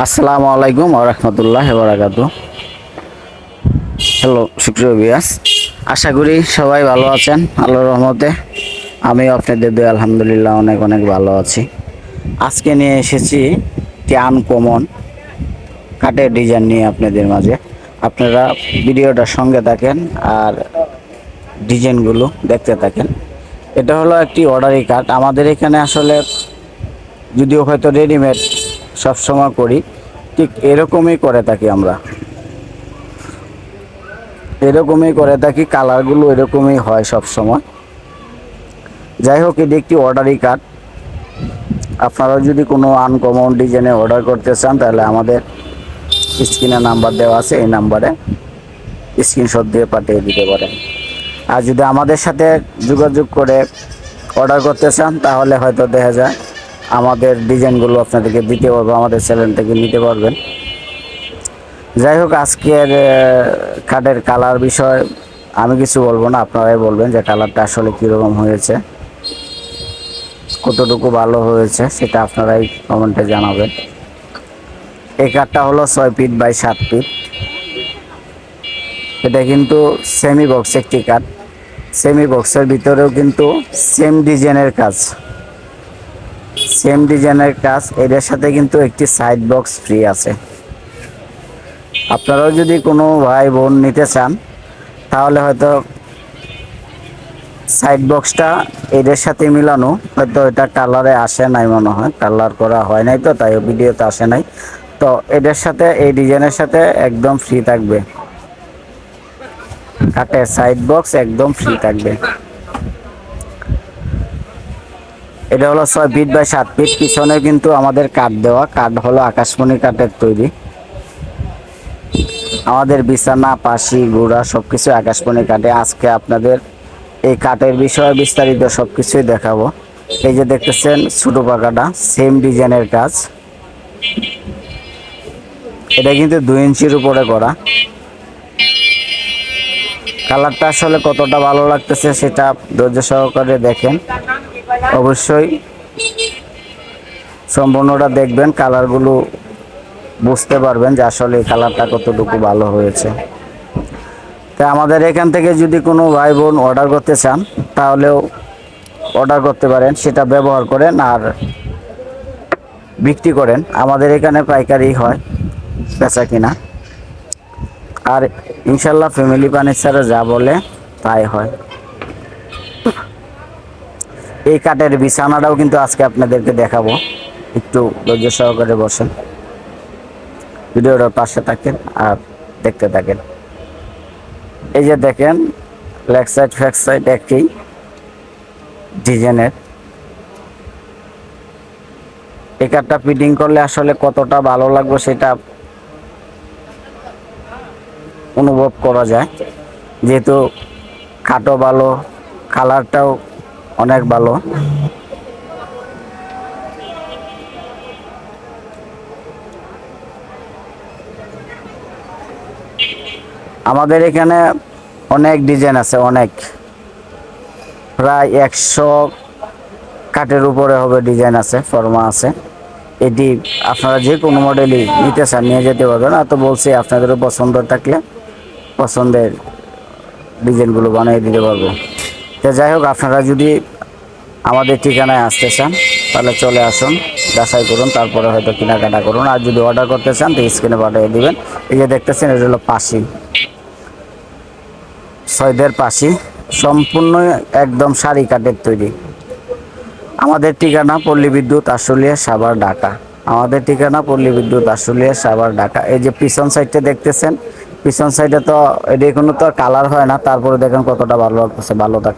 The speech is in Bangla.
আসসালামু আলাইকুম রহমতুল্লাহ বরাকাত হ্যালো সুপ্রিয় বিয়াস আশা করি সবাই ভালো আছেন, আল্লাহর রহমতে। আমি আপনাদের দিয়ে, আলহামদুলিল্লাহ, অনেক অনেক ভালো আছি। আজকে নিয়ে এসেছি একটি আনকমন কাঠের ডিজাইন নিয়ে আপনাদের মাঝে। আপনারা ভিডিওটার সঙ্গে থাকেন আর ডিজাইনগুলো দেখতে থাকেন। এটা হলো একটি অর্ডারি কাট আমাদের এখানে আসলে যদিও হয়তো রেডিমেড সবসময় করি। ঠিক এরকমই করে থাকি আমরা। এরকমই করে থাকি, কালারগুলো এরকমই হয় সব সময় যাই হোক, এটি একটি অর্ডারি কার্ড আপনারা যদি কোনো আনকমন ডিজাইনে অর্ডার করতে চান, তাহলে আমাদের স্ক্রিনে নাম্বার দেওয়া আছে, এই নাম্বারে স্ক্রিনশট দিয়ে পাঠিয়ে দিতে পারেন। আর যদি আমাদের সাথে যোগাযোগ করে অর্ডার করতে চান, তাহলে হয়তো দেখা যায় আমাদের ডিজাইনগুলো আপনাদেরকে দিতে পারব, আমাদের চ্যানেল থেকে নিতে পারবেন। যাই হোক, আজকের কাঠের কালার বিষয় আমি কিছু বলব না, আপনারাই বলবেন যে কালারটা আসলে কীরকম হয়েছে, কতটুকু ভালো হয়েছে, সেটা আপনারাই কমেন্টে জানাবেন। এই কাঠটা হলো ছয় ফিট বাই সাত ফিট। এটা কিন্তু সেমি বক্স একটি কাঠ। সেমি বক্সের ভিতরেও কিন্তু সেম ডিজাইনের কাজ। সেম ডিজাইনের কাজ, এটার সাথে কিন্তু একটি সাইড বক্স ফ্রি আছে। আপনারাও যদি কোনো ভাই বোন নিতে চান, তাহলে হয়তো সাইড বক্সটা এদের সাথে মিলানো, হয়তো এটা কালারে আসে নাই মনে হয় কালার করা হয় নাই তো, তাই ভিডিওতে আসে নাই। তো এদের সাথে, এই ডিজাইনের সাথে একদম ফ্রি থাকবে। কাটে সাইড বক্স একদম ফ্রি থাকবে। এটা হলো ছয় ফিট বাই সাত ফিট পিছনে কিন্তু আমাদের কাঠ দেওয়া। কাঠ হলো আকাশমণি কাঠের তৈরি। আমাদের বিছানা, পাশি, গুড়া সব কিছু আকাশমণি কাঠে। আজকে আপনাদের এই কাঠের বিষয়ে বিস্তারিত সব কিছুই দেখাবো। এই যে দেখতেছেন, ছোটো পাকাটা সেম ডিজাইনের কাজ। এটা কিন্তু দুই ইঞ্চির উপরে করা। কালারটা আসলে কতটা ভালো লাগতেছে সেটা ধৈর্য সহকারে দেখেন। অবশ্যই সম্পূর্ণটা দেখবেন, কালারগুলো বুঝতে পারবেন যে আসলে এই কালারটা কতটুকু ভালো হয়েছে। তা আমাদের এখান থেকে যদি কোনো ভাই বোন অর্ডার করতে চান, তাহলেও অর্ডার করতে পারেন, সেটা ব্যবহার করেন আর বিক্রি করেন। আমাদের এখানে পাইকারি হয়, বেচা কিনা। আর ইনশাল্লাহ ফ্যামিলি ফার্নিচারে যা বলে তাই হয়। এই কাঠের বিছানাটাও কিন্তু আজকে আপনাদেরকে দেখাবো। একটু ধৈর্য সহকারে বসেন। ভিডিওটার পাশে থাকেন আর দেখতে থাকেন। এই যে দেখেন লেগ সাইড ফ্যাক সাইড একই ডিজাইনের। এই কাঠটা ফিটিং করলে আসলে কতটা ভালো লাগবে সেটা অনুভব করা যায়। যেহেতু খাটো ভালো, কালারটাও অনেক ভালো। আমাদের এখানে অনেক ডিজাইন আছে, অনেক। প্রায় একশো কাঠের উপরে হবে ডিজাইন আছে, ফর্মা আছে। এটি আপনারা যে কোনো মডেলই নিতে চান, নিয়ে যেতে পারবেন। আর তো বলছি, আপনাদেরও পছন্দ থাকলে পছন্দের ডিজাইনগুলো বানিয়ে দিতে পারব। তো যাই হোক, আপনারা যদি আমাদের ঠিকানায় আসতে চান, তাহলে চলে আসুন, যাচাই করুন, তারপরে হয়তো কেনাকাটা করুন। আর যদি অর্ডার করতে চান, তো স্ক্রিনে পাঠিয়ে দিবেন। এই যে দেখতেছেন, এটা হলো পাশি। ছয়দের পাশি। সম্পূর্ণ একদম শাড়ি কাঠের তৈরি। আমাদের ঠিকানা পল্লী বিদ্যুৎ আশুলিয়া সাভার ঢাকা। আমাদের ঠিকানা পল্লী বিদ্যুৎ আশুলিয়া সাভার ঢাকা। এই যে পিছন সাইডটা দেখতেছেন, পিছন সাইডে তো এটা কোনো তো কালার হয় না। তারপরে দেখেন কতটা ভালো লাগতেছে, ভালো থাকে